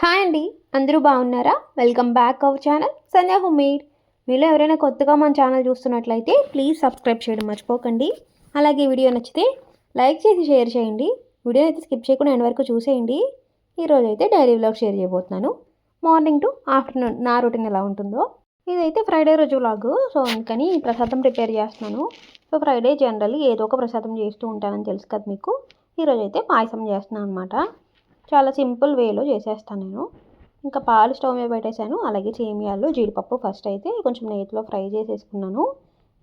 Hi అండి అందరూ బాగున్నారా? Welcome back our channel Sandhya homemade మీలో ఎవరైనా కొత్తగా మన ఛానల్ చూస్తున్నట్లయితే ప్లీజ్ సబ్స్క్రైబ్ చేయడం మర్చిపోకండి. అలాగే వీడియో నచ్చితే లైక్ చేసి షేర్ చేయండి. వీడియో అయితే స్కిప్ చేయకుండా ఎండ్ వరకు చూసేయండి. ఈరోజు అయితే డైలీ వ్లాగ్ షేర్ చేయబోతున్నాను. మార్నింగ్ టు ఆఫ్టర్నూన్ నా రొటీన్ ఎలా ఉంటుందో. ఇదైతే ఫ్రైడే రోజు వ్లాగ్ సో అందుకని ప్రసాదం ప్రిపేర్ చేస్తున్నాను. సో ఫ్రైడే జనరల్లీ ఏదో ఒక ప్రసాదం చేస్తూ ఉంటానని తెలుసు కదా మీకు. ఈరోజు అయితే పాయసం చేస్తున్నాను అనమాట చాలా సింపుల్ వేలో చేసేస్తాను నేను. ఇంకా పాలు స్టవ్ మీద పెట్టేశాను. అలాగే సేమియాలు జీడిపప్పు ఫస్ట్ అయితే కొంచెం నెయ్యిలో ఫ్రై చేసేసుకున్నాను.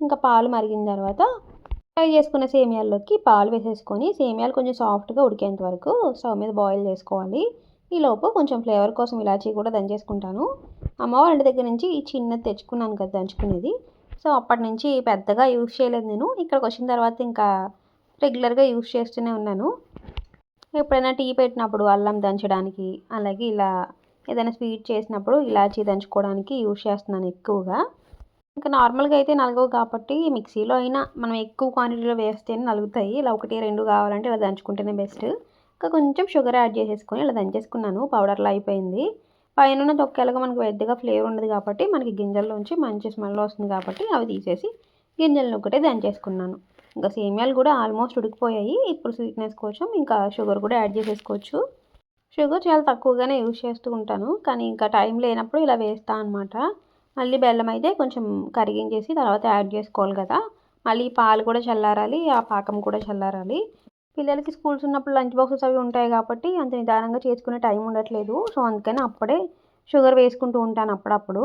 ఇంకా పాలు మరిగిన తర్వాత ఫ్రై చేసుకున్న సేమియాల్లోకి పాలు వేసేసుకొని సేమియాలు కొంచెం సాఫ్ట్గా ఉడికేంత వరకు స్టవ్ మీద బాయిల్ చేసుకోవాలి. ఈలోపు కొంచెం ఫ్లేవర్ కోసం ఇలాచీ కూడా దంచేసుకుంటాను. అమ్మవారింటి దగ్గర నుంచి ఈ చిన్నది తెచ్చుకున్నాను కదా దంచుకునేది. సో అప్పటి నుంచి పెద్దగా యూజ్ చేయలేదు నేను. ఇక్కడికి వచ్చిన తర్వాత ఇంకా రెగ్యులర్గా యూజ్ చేస్తూనే ఉన్నాను. ఎప్పుడైనా టీ పెట్టినప్పుడు అల్లం దంచడానికి అలాగే ఇలా ఏదైనా స్వీట్ చేసినప్పుడు ఇలాచీ దంచుకోవడానికి యూజ్ చేస్తున్నాను ఎక్కువగా. ఇంకా నార్మల్గా అయితే నలగవు కాబట్టి మిక్సీలో అయినా మనం ఎక్కువ క్వాంటిటీలో వేస్తేనే నలుగుతాయి. ఇలా ఒకటి రెండు కావాలంటే ఇలా దంచుకుంటేనే బెస్ట్. ఇంకా కొంచెం షుగర్ యాడ్ చేసేసుకొని ఇలా దంచేసుకున్నాను. పౌడర్లో అయిపోయింది. పైన తొక్కేలాగా మనకు పెద్దగా ఫ్లేవర్ ఉండదు కాబట్టి మనకి గింజల్లోంచి మంచి స్మెల్ వస్తుంది కాబట్టి అవి తీసేసి గింజలను ఒకటే దంచేసుకున్నాను. ఇంకా సేమియాలు కూడా ఆల్మోస్ట్ ఉడికిపోయాయి. ఇప్పుడు స్వీట్నెస్ కోసం ఇంకా షుగర్ కూడా యాడ్ చేసేసుకోవచ్చు. షుగర్ చాలా తక్కువగానే యూజ్ చేస్తూ ఉంటాను. కానీ ఇంకా టైం లేనప్పుడు ఇలా వేస్తా అనమాట మళ్ళీ బెల్లం అయితే కొంచెం కరిగించేసి తర్వాత యాడ్ చేసుకోవాలి కదా. మళ్ళీ పాలు కూడా చల్లారాలి ఆ పాకం కూడా చల్లారాలి. పిల్లలకి స్కూల్స్ ఉన్నప్పుడు లంచ్ బాక్సెస్ అవి ఉంటాయి కాబట్టి అంత నిదానంగా చేసుకునే టైం ఉండట్లేదు. సో అందుకని అప్పుడే షుగర్ వేసుకుంటూ ఉంటాను అప్పుడప్పుడు.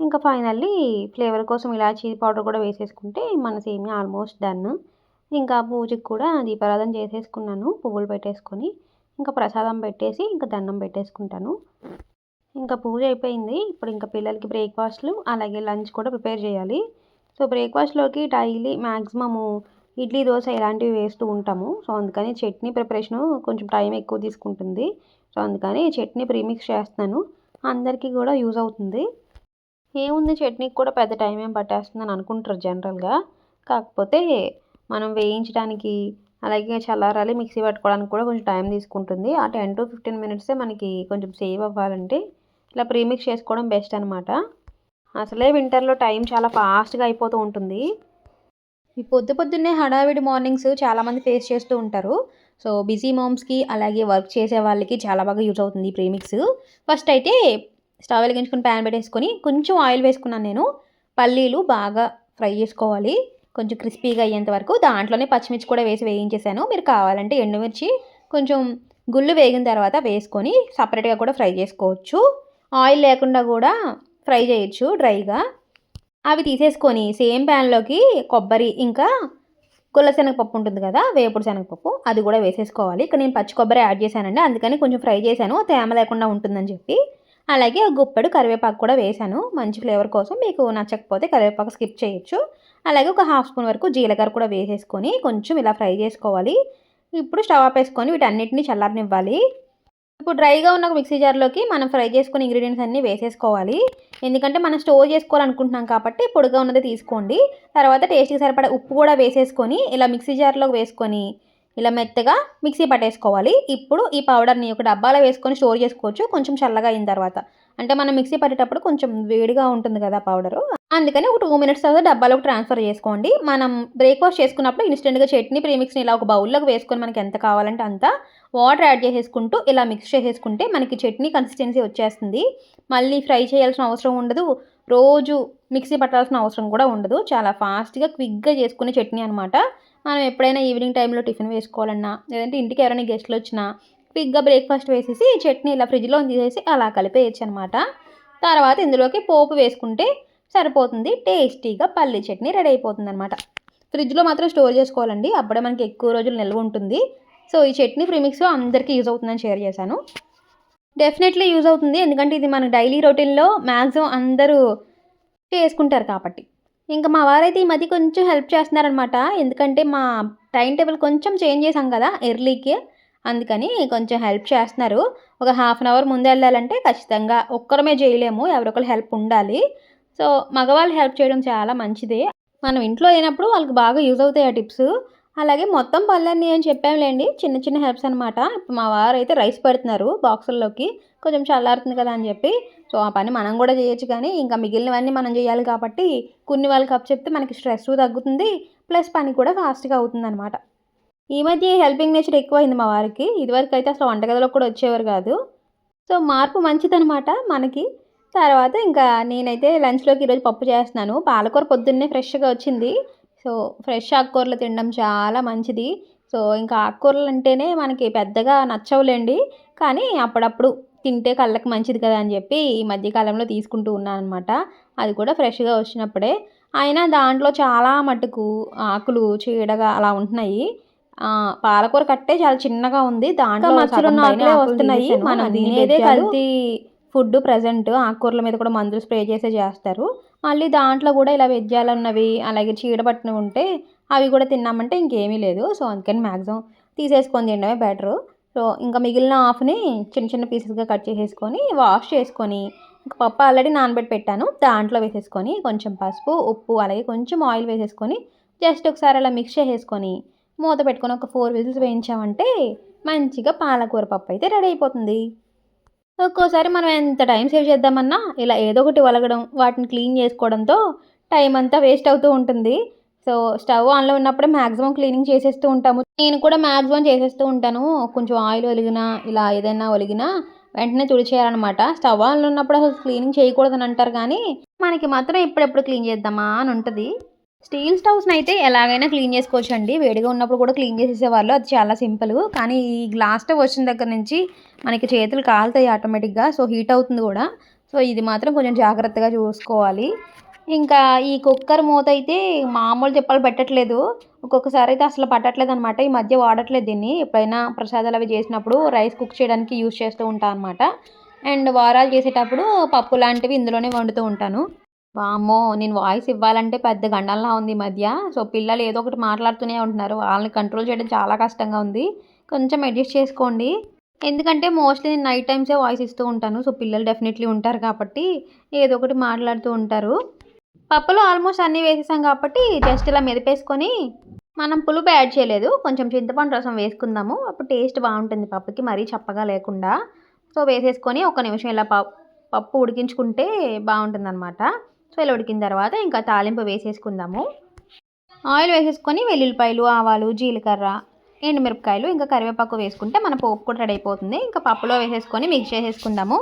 ఇంకా ఫైనల్లీ ఫ్లేవర్ కోసం ఇలాచీ పౌడర్ కూడా వేసేసుకుంటే మన సేమియా ఆల్మోస్ట్ డన్. ఇంకా పూజకి కూడా దీపారాధన చేసేసుకున్నాను పువ్వులు పెట్టేసుకొని. ఇంకా ప్రసాదం పెట్టేసి ఇంకా దండం పెట్టేసుకుంటాను. ఇంకా పూజ అయిపోయింది. ఇప్పుడు ఇంకా పిల్లలకి బ్రేక్ఫాస్ట్లు అలాగే లంచ్ కూడా ప్రిపేర్ చేయాలి. సో బ్రేక్ఫాస్ట్లోకి డైలీ మ్యాక్సిమము ఇడ్లీ దోశ ఇలాంటివి వేస్తూ ఉంటాము. సో అందుకని చట్నీ ప్రిపరేషను కొంచెం టైం ఎక్కువ తీసుకుంటుంది. సో అందుకని చట్నీ ప్రీమిక్స్ చేస్తున్నాను. అందరికీ కూడా యూజ్ అవుతుంది. ఏముంది చట్నీకి కూడా పెద్ద టైం ఏం పట్టేస్తుందని అనుకుంటారు జనరల్గా కాకపోతే మనం వేయించడానికి అలాగే చల్లారాలి మిక్సీ పట్టుకోవడానికి కూడా కొంచెం టైం తీసుకుంటుంది. ఆ టెన్ టు ఫిఫ్టీన్ మినిట్సే మనకి కొంచెం సేవ్ అవ్వాలంటే ఇలా ప్రీమిక్స్ చేసుకోవడం బెస్ట్ అనమాట అసలే వింటర్లో టైం చాలా ఫాస్ట్గా అయిపోతూ ఉంటుంది. ఈ పొద్దు పొద్దున్నే హడావిడి మార్నింగ్స్ చాలామంది ఫేస్ చేస్తూ ఉంటారు. సో బిజీ మామ్స్కి అలాగే వర్క్ చేసే వాళ్ళకి చాలా బాగా యూజ్ అవుతుంది ఈ ప్రీమిక్స్ ఫస్ట్ అయితే స్టవ్ వెలిగించుకుని ప్యాన్ పెట్టేసుకొని కొంచెం ఆయిల్ వేసుకున్నాను నేను. పల్లీలు బాగా ఫ్రై చేసుకోవాలి. కొంచెం క్రిస్పీగా అయ్యేంత వరకు దాంట్లోనే పచ్చిమిర్చి కూడా వేసి వేయించేసాను. మీరు కావాలంటే ఎండుమిర్చి కొంచెం గుళ్ళు వేగిన తర్వాత వేసుకొని సపరేట్గా కూడా ఫ్రై చేసుకోవచ్చు. ఆయిల్ లేకుండా కూడా ఫ్రై చేయొచ్చు డ్రైగా. అవి తీసేసుకొని సేమ్ ప్యాన్లోకి కొబ్బరి ఇంకా గుల్ల శనగపప్పు ఉంటుంది కదా వేపుడు శనగపప్పు అది కూడా వేసేసుకోవాలి. ఇక్కడ నేను పచ్చి కొబ్బరి యాడ్ చేశానండి అందుకని కొంచెం ఫ్రై చేశాను. తేమ లేకుండా ఉంటుందని చెప్పి. అలాగే గుప్పెడు కరివేపాకు కూడా వేశాను. మంచి ఫ్లేవర్ కోసం మీకు నచ్చకపోతే కరివేపాకు స్కిప్ చేయొచ్చు. అలాగే ఒక హాఫ్ స్పూన్ వరకు జీలకర్ర కూడా వేసేసుకొని కొంచెం ఇలా ఫ్రై చేసుకోవాలి. ఇప్పుడు స్టవ్ ఆపేసుకొని వీటన్నిటిని చల్లారనివ్వాలి. ఇప్పుడు డ్రైగా ఉన్న మిక్సీ జార్లోకి మనం ఫ్రై చేసుకుని ఇంగ్రీడియంట్స్ అన్నీ వేసేసుకోవాలి. ఎందుకంటే మనం స్టోర్ చేసుకోవాలనుకుంటున్నాం కాబట్టి పొడిగా ఉన్నది తీసుకోండి. తర్వాత టేస్ట్కి సరిపడా ఉప్పు కూడా వేసేసుకొని ఇలా మిక్సీ జార్లోకి వేసుకొని ఇలా మెత్తగా మిక్సీ పట్టేసుకోవాలి. ఇప్పుడు ఈ పౌడర్ని ఒక డబ్బాలో వేసుకొని స్టోర్ చేసుకోవచ్చు. కొంచెం చల్లగా అయిన తర్వాత. అంటే మనం మిక్సీ పట్టేటప్పుడు కొంచెం వేడిగా ఉంటుంది కదా పౌడరు. అందుకని ఒక టూ మినిట్స్ తర్వాత డబ్బాలోకి ట్రాన్స్ఫర్ చేసుకోండి. మనం బ్రేక్ఫాస్ట్ చేసుకున్నప్పుడు ఇన్స్టెంట్గా చట్నీ ప్రీమిక్స్ని ఇలా ఒక బౌల్లోకి వేసుకొని మనకి ఎంత కావాలంటే అంత వాటర్ యాడ్ చేసేసుకుంటూ ఇలా మిక్స్ చేసేసుకుంటే మనకి చట్నీ కన్సిస్టెన్సీ వచ్చేస్తుంది. మళ్ళీ ఫ్రై చేయాల్సిన అవసరం ఉండదు. రోజు మిక్సీ పట్టాల్సిన అవసరం కూడా ఉండదు. చాలా ఫాస్ట్గా క్విక్గా చేసుకునే చట్నీ అనమాట మనం ఎప్పుడైనా ఈవినింగ్ టైంలో టిఫిన్ వేసుకోవాలన్నా లేదంటే ఇంటికి ఎవరైనా గెస్ట్లు వచ్చినా క్విక్గా బ్రేక్ఫాస్ట్ వేసేసి చట్నీ ఇలా ఫ్రిడ్జ్లో తీసేసి అలా కలిపేయచ్చు అనమాట తర్వాత ఇందులోకి పోపు వేసుకుంటే సరిపోతుంది టేస్టీగా పల్లి చట్నీ రెడీ అయిపోతుంది అనమాట ఫ్రిడ్జ్లో మాత్రం స్టోర్ చేసుకోవాలండి అప్పుడే మనకి ఎక్కువ రోజులు నిల్వ ఉంటుంది. సో ఈ చట్నీ ప్రీమిక్స్ అందరికీ యూజ్ అవుతుందని షేర్ చేశాను. డెఫినెట్లీ యూజ్ అవుతుంది ఎందుకంటే ఇది మన డైలీ రొటీన్లో మ్యాక్సిమం అందరూ చేసుకుంటారు కాబట్టి. ఇంకా మా వారైతే ఈ మధ్య కొంచెం హెల్ప్ చేస్తున్నారనమాట. ఎందుకంటే మా టైం టేబుల్ కొంచెం చేంజ్ చేసాం కదా ఎర్లీకి. అందుకని కొంచెం హెల్ప్ చేస్తున్నారు. ఒక హాఫ్ అన్ అవర్ ముందు వెళ్ళాలంటే ఖచ్చితంగా ఒక్కరమే చేయలేము ఎవరొకరు హెల్ప్ ఉండాలి. సో మగవాళ్ళు హెల్ప్ చేయడం చాలా మంచిదే. మనం ఇంట్లో అయినప్పుడు వాళ్ళకి బాగా యూజ్ అవుతాయి ఆ టిప్స్. అలాగే మొత్తం పనులన్నీ అని చెప్పాంలేండి చిన్న చిన్న హెల్ప్స్ అనమాట ఇప్పుడు మా వారు అయితే రైస్ పెడుతున్నారు బాక్సుల్లోకి కొంచెం చల్లారుతుంది కదా అని చెప్పి. సో ఆ పని మనం కూడా చేయొచ్చు కానీ ఇంకా మిగిలినవన్నీ మనం చేయాలి కాబట్టి కొన్ని వాళ్ళకి కప్ చెప్తే మనకి స్ట్రెస్ తగ్గుతుంది ప్లస్ పని కూడా ఫాస్ట్గా అవుతుంది అనమాట ఈ మధ్య హెల్పింగ్ నేచర్ ఎక్కువైంది మా వారికి. ఇదివరకు అయితే అసలు వంటగదిలో కూడా వచ్చేవారు కాదు. సో మార్పు మంచిదనమాట మనకి. తర్వాత ఇంకా నేనైతే లంచ్లోకి ఈరోజు పప్పు చేస్తున్నాను. పాలకూర పొద్దున్నే ఫ్రెష్గా వచ్చింది. సో ఫ్రెష్ ఆకుకూరలు తినడం చాలా మంచిది. సో ఇంకా ఆకుకూరలు అంటేనే మనకి పెద్దగా నచ్చవులేండి. కానీ అప్పుడప్పుడు తింటే కళ్ళకి మంచిది కదా అని చెప్పి ఈ మధ్యకాలంలో తీసుకుంటూ ఉన్నాను అనమాట అది కూడా ఫ్రెష్గా వచ్చినప్పుడే. అయినా దాంట్లో చాలా మటుకు ఆకులు చీడగా అలా ఉంటున్నాయి. పాలకూర కట్టే చాలా చిన్నగా ఉంది. దాంట్లో మచ్చలున్న ఆకులే వస్తున్నాయి. మనం తినేదే కల్తీ ఫుడ్ ప్రజెంట్ ఆకుకూరల మీద కూడా మందులు స్ప్రే చేసే చేస్తారు. మళ్ళీ దాంట్లో కూడా ఇలా వెజ్జాలు ఉన్నవి అలాగే చీడపట్టినవి ఉంటే అవి కూడా తిన్నామంటే ఇంకేమీ లేదు. సో అందుకని మ్యాక్సిమం తీసేసుకొని తినడమే బెటరు. సో ఇంకా మిగిలిన హాఫ్ని చిన్న చిన్న పీసెస్గా కట్ చేసేసుకొని వాష్ చేసుకొని ఇంకా పప్పు ఆల్రెడీ నానబెట్టి పెట్టాను. దాంట్లో వేసేసుకొని కొంచెం పసుపు ఉప్పు అలాగే కొంచెం ఆయిల్ వేసేసుకొని జస్ట్ ఒకసారి అలా మిక్స్ చేసేసుకొని మూత పెట్టుకొని ఒక ఫోర్ విజిల్స్ వేయించామంటే మంచిగా పాలకూర పప్పు అయితే రెడీ అయిపోతుంది. ఒక్కోసారి మనం ఎంత టైం సేవ్ చేద్దామన్నా ఇలా ఏదో ఒకటి వలగడం వాటిని క్లీన్ చేసుకోవడంతో టైం అంతా వేస్ట్ అవుతూ ఉంటుంది. సో స్టవ్ ఆన్లో ఉన్నప్పుడే మ్యాక్సిమం క్లీనింగ్ చేసేస్తూ ఉంటాము. నేను కూడా మ్యాక్సిమం చేసేస్తూ ఉంటాను. కొంచెం ఆయిల్ ఒలిగినా ఇలా ఏదైనా ఒలిగినా వెంటనే తుడిచేయాలన్నమాట. స్టవ్ ఆన్లో ఉన్నప్పుడు అసలు క్లీనింగ్ చేయకూడదని అంటారు కానీ మనకి మాత్రం ఎప్పుడెప్పుడు క్లీన్ చేద్దామా అని ఉంటుంది. స్టీల్ స్టవ్స్ని అయితే ఎలాగైనా క్లీన్ చేసుకోవచ్చు అండి వేడిగా ఉన్నప్పుడు కూడా క్లీన్ చేసేసేవాళ్ళు. అది చాలా సింపుల్. కానీ ఈ గ్లాస్ స్టవ్ వచ్చిన దగ్గర నుంచి మనకి చేతులు కాలుతాయి ఆటోమేటిక్గా. సో హీట్ అవుతుంది కూడా. సో ఇది మాత్రం కొంచెం జాగ్రత్తగా చూసుకోవాలి. ఇంకా ఈ కుక్కర్ మూత అయితే మామూలు చెప్పాలి పెట్టట్లేదు. ఒక్కొక్కసారి అయితే అసలు పట్టట్లేదు అనమాట ఈ మధ్య వాడట్లేదు దీన్ని. ఎప్పుడైనా ప్రసాదాలు అవి చేసినప్పుడు రైస్ కుక్ చేయడానికి యూజ్ చేస్తూ ఉంటాను అనమాట అండ్ వారాలు చేసేటప్పుడు పప్పు లాంటివి ఇందులోనే వండుతూ ఉంటాను. వామ్మో నేను వాయిస్ ఇవ్వాలంటే పెద్ద గండంలా ఉంది ఈ మధ్య. సో పిల్లలు ఏదో ఒకటి మాట్లాడుతూనే ఉంటున్నారు. వాళ్ళని కంట్రోల్ చేయడం చాలా కష్టంగా ఉంది. కొంచెం అడ్జస్ట్ చేసుకోండి. ఎందుకంటే మోస్ట్లీ నేను నైట్ టైమ్సే వాయిస్ ఇస్తూ ఉంటాను. సో పిల్లలు డెఫినెట్లీ ఉంటారు కాబట్టి ఏదో ఒకటి మాట్లాడుతూ ఉంటారు. పప్పులో ఆల్మోస్ట్ అన్నీ వేసేసాం కాబట్టి జస్ట్ ఇలా మెదిపేసుకొని మనం పులుపు యాడ్ చేయలేదు. కొంచెం చింతపండు రసం వేసుకుందాము. అప్పుడు టేస్ట్ బాగుంటుంది పప్పుకి మరీ చప్పగా లేకుండా. సో వేసేసుకొని ఒక నిమిషం ఇలా పప్పు ఉడికించుకుంటే బాగుంటుంది అనమాట సో ఇలా ఉడికిన తర్వాత ఇంకా తాలింపు వేసేసుకుందాము. ఆయిల్ వేసేసుకొని వెల్లుల్లిపాయలు ఆవాలు జీలకర్ర ఎండుమిరపకాయలు ఇంకా కరివేపాకు వేసుకుంటే మన పోపు కూడా రెడీ అయిపోతుంది. ఇంకా పప్పులో వేసేసుకొని మిక్స్ చేసేసుకుందాము.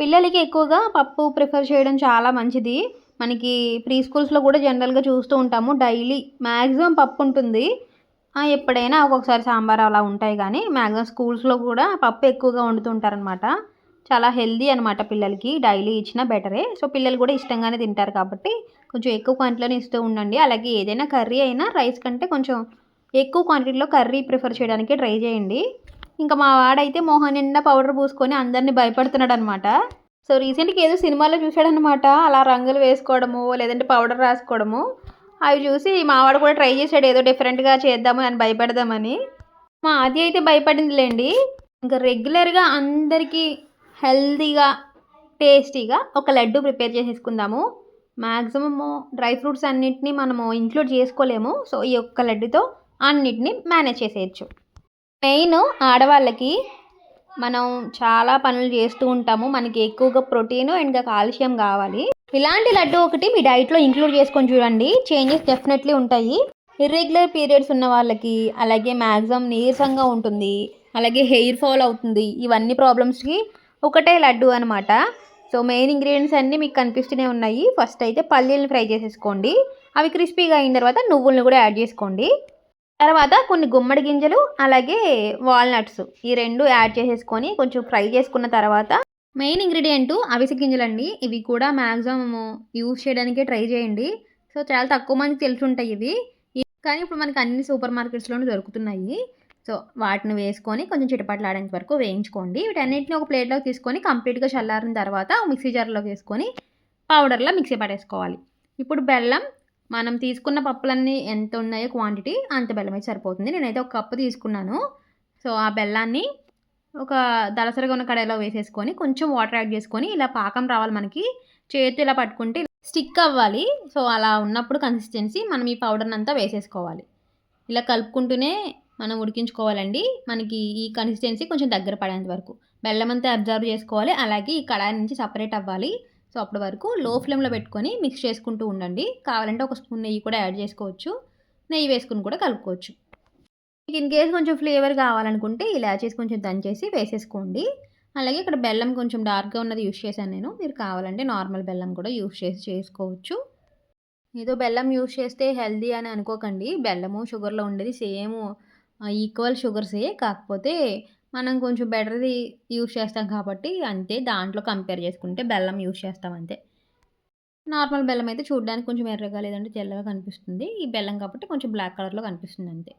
పిల్లలకి ఎక్కువగా పప్పు ప్రిఫర్ చేయడం చాలా మంచిది. మనకి ప్రీ స్కూల్స్లో కూడా జనరల్గా చూస్తూ ఉంటాము. డైలీ మ్యాక్సిమం పప్పు ఉంటుంది. ఎప్పుడైనా ఒక్కొక్కసారి సాంబార్ అలా ఉంటాయి కానీ మ్యాక్సిమం స్కూల్స్లో కూడా పప్పు ఎక్కువగా వండుతుంటారనమాట చాలా హెల్దీ అనమాట పిల్లలకి. డైలీ ఇచ్చినా బెటరే. సో పిల్లలు కూడా ఇష్టంగానే తింటారు కాబట్టి కొంచెం ఎక్కువ క్వాంటిటీలోనే ఇస్తూ ఉండండి. అలాగే ఏదైనా కర్రీ అయినా రైస్ కంటే కొంచెం ఎక్కువ క్వాంటిటీలో కర్రీ ప్రిఫర్ చేయడానికి ట్రై చేయండి. ఇంకా మా వాడైతే మోహన్ నిండా పౌడర్ పూసుకొని అందరినీ భయపడుతున్నాడు అనమాట సో రీసెంట్గా ఏదో సినిమాలో చూశాడనమాట అలా రంగులు వేసుకోవడము లేదంటే పౌడర్ రాసుకోవడము. అవి చూసి మావాడు కూడా ట్రై చేశాడు ఏదో డిఫరెంట్గా చేద్దాము అని భయపెడదామని. మా ఆది అయితే భయపడిందిలేండి. ఇంకా రెగ్యులర్గా అందరికీ హెల్దీగా టేస్టీగా ఒక లడ్డు ప్రిపేర్ చేసేసుకుందాము. మ్యాక్సిమము డ్రై ఫ్రూట్స్ అన్నిటిని మనము ఇంక్లూడ్ చేసుకోలేము. సో ఈ ఒక్క లడ్డుతో అన్నిటినీ మేనేజ్ చేసేయచ్చు. మెయిన్ ఆడవాళ్ళకి మనం చాలా పనులు చేస్తూ ఉంటాము. మనకి ఎక్కువగా ప్రోటీన్ అండ్ కాల్షియం కావాలి. ఇలాంటి లడ్డు ఒకటి మీ డైట్లో ఇంక్లూడ్ చేసుకొని చూడండి. చేంజెస్ డెఫినెట్లీ ఉంటాయి. ఇర్రెగ్యులర్ పీరియడ్స్ ఉన్న వాళ్ళకి అలాగే మ్యాక్సిమం నీరసంగా ఉంటుంది. అలాగే హెయిర్ ఫాల్ అవుతుంది. ఇవన్నీ ప్రాబ్లమ్స్కి ఒకటే లడ్డు అనమాట సో మెయిన్ ఇంగ్రీడియంట్స్ అన్నీ మీకు కనిపిస్తూనే ఉన్నాయి. ఫస్ట్ అయితే పల్లీలను ఫ్రై చేసేసుకోండి. అవి క్రిస్పీగా అయిన తర్వాత నువ్వులను కూడా యాడ్ చేసుకోండి. తర్వాత కొన్ని గుమ్మడి గింజలు అలాగే వాల్నట్స్ ఈ రెండు యాడ్ చేసేసుకొని కొంచెం ఫ్రై చేసుకున్న తర్వాత మెయిన్ ఇంగ్రీడియంట్ అవిసి గింజలండి. ఇవి కూడా మ్యాక్సిమం యూజ్ చేయడానికే ట్రై చేయండి. సో చాలా తక్కువ మందికి తెలిసి ఉంటాయి ఇవి. కానీ ఇప్పుడు మనకి అన్ని సూపర్ మార్కెట్స్లోనే దొరుకుతున్నాయి. సో వాటిని వేసుకొని కొంచెం చిటపట్లాడేంత వరకు వేయించుకోండి. వీటన్నిటిని ఒక ప్లేట్లోకి తీసుకొని కంప్లీట్గా చల్లారిన తర్వాత మిక్సీ జార్లోకి వేసుకొని పౌడర్లో మిక్సీ పడేసుకోవాలి ఇప్పుడు బెల్లం మనం తీసుకున్న పప్పులన్నీ ఎంత ఉన్నాయో క్వాంటిటీ అంత బెల్లం అయితే సరిపోతుంది. నేనైతే ఒక కప్పు తీసుకున్నాను. సో ఆ బెల్లాన్ని ఒక దళసరిగా ఉన్న కడాయిలో వేసేసుకొని కొంచెం వాటర్ యాడ్ చేసుకొని ఇలా పాకం రావాలి మనకి. చేతి ఇలా పట్టుకుంటే స్టిక్ అవ్వాలి. సో అలా ఉన్నప్పుడు కన్సిస్టెన్సీ మనం ఈ పౌడర్ని అంతా వేసేసుకోవాలి. ఇలా కలుపుకుంటూనే మనం ఉడికించుకోవాలండి. మనకి ఈ కన్సిస్టెన్సీ కొంచెం దగ్గర పడేంత వరకు. బెల్లం అంతా అబ్జర్వ్ చేసుకోవాలి. అలాగే ఈ కడాయి నుంచి సపరేట్ అవ్వాలి. సో అప్పటి వరకు లో ఫ్లేమ్లో పెట్టుకొని మిక్స్ చేసుకుంటూ ఉండండి. కావాలంటే ఒక స్పూన్ నెయ్యి కూడా యాడ్ చేసుకోవచ్చు. నెయ్యి వేసుకుని కూడా కలుపుకోవచ్చు. మీకు ఇన్ కేస్ కొంచెం ఫ్లేవర్ కావాలనుకుంటే ఇలాచీస్ కొంచెం దంచేసి వేసేసుకోండి. అలాగే ఇక్కడ బెల్లం కొంచెం డార్క్గా ఉన్నది యూస్ చేశాను నేను. మీరు కావాలంటే నార్మల్ బెల్లం కూడా యూస్ చేసి చేసుకోవచ్చు. ఏదో బెల్లం యూస్ చేస్తే హెల్దీ అని అనుకోకండి. బెల్లము షుగర్లో ఉండేది సేమ్ ఈక్వల్ షుగర్సే కాకపోతే మనం కొంచెం బెటర్ది యూస్ చేస్తాం కాబట్టి అంతే దాంట్లో కంపేర్ చేసుకుంటే బెల్లం యూస్ చేస్తాం అంతే. నార్మల్ బెల్లం అయితే చూడడానికి కొంచెం ఎర్రగా లేదంటే తెల్లగా కనిపిస్తుంది. ఈ బెల్లం కాబట్టి కొంచెం బ్లాక్ కలర్లో కనిపిస్తుంది అంతే.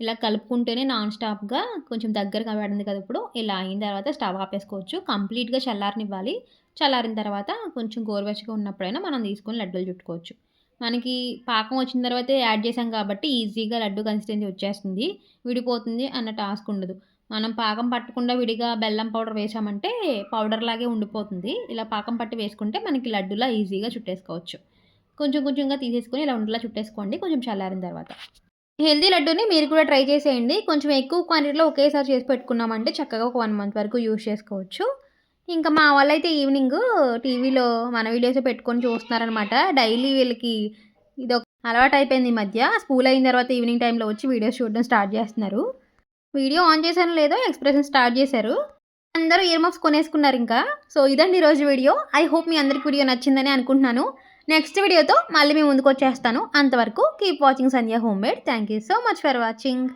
ఇలా కలుపుకుంటేనే నాన్ స్టాప్గా కొంచెం దగ్గరగా పడింది కదా ఇప్పుడు ఇలా అయిన తర్వాత స్టవ్ ఆపేసుకోవచ్చు. కంప్లీట్గా చల్లారనివ్వాలి. చల్లారిన తర్వాత కొంచెం గోరువెచ్చగా ఉన్నప్పుడైనా మనం తీసుకొని లడ్డూలు చుట్టుకోవచ్చు. మనకి పాకం వచ్చిన తర్వాతే యాడ్ చేసాం కాబట్టి ఈజీగా లడ్డు కన్సిస్టెన్సీ వచ్చేస్తుంది. విడిపోతుంది అన్న టాస్క్ ఉండదు. మనం పాకం పట్టకుండా విడిగా బెల్లం పౌడర్ వేసామంటే పౌడర్ లాగే ఉండిపోతుంది. ఇలా పాకం పట్టి వేసుకుంటే మనకి లడ్డులా ఈజీగా చుట్టేసుకోవచ్చు. కొంచెం కొంచెంగా తీసేసుకొని ఇలా ఉండలా చుట్టేసుకోండి కొంచెం చల్లారిన తర్వాత. హెల్దీ లడ్డూని మీరు కూడా ట్రై చేసేయండి. కొంచెం ఎక్కువ క్వాంటిటీలో ఒకేసారి చేసి పెట్టుకున్నామంటే చక్కగా ఒక వన్ మంత్ వరకు యూజ్ చేసుకోవచ్చు. ఇంకా మా వాళ్ళైతే ఈవినింగ్ టీవీలో మన వీడియోస్ పెట్టుకొని చూస్తున్నారనమాట. డైలీ వీళ్ళకి ఇది ఒక అలవాటు అయిపోయింది ఈ మధ్య. స్కూల్ అయిన తర్వాత ఈవినింగ్ టైంలో వచ్చి వీడియోస్ చూడడం స్టార్ట్ చేస్తున్నారు. వీడియో ఆన్ చేశాను లేదో ఎక్స్ప్రెషన్ స్టార్ట్ చేశారు. అందరూ ఇయర్ మఫ్స్ కొనేసుకున్నారు ఇంకా. సో ఇదండి ఈరోజు వీడియో. ఐ హోప్ మీ అందరికి వీడియో నచ్చిందని అనుకుంటున్నాను. నెక్స్ట్ వీడియోతో మళ్ళీ మేము ముందుకు వచ్చేస్తాను అంతవరకు keep watching Sandhya homemade. Thank you so much for watching.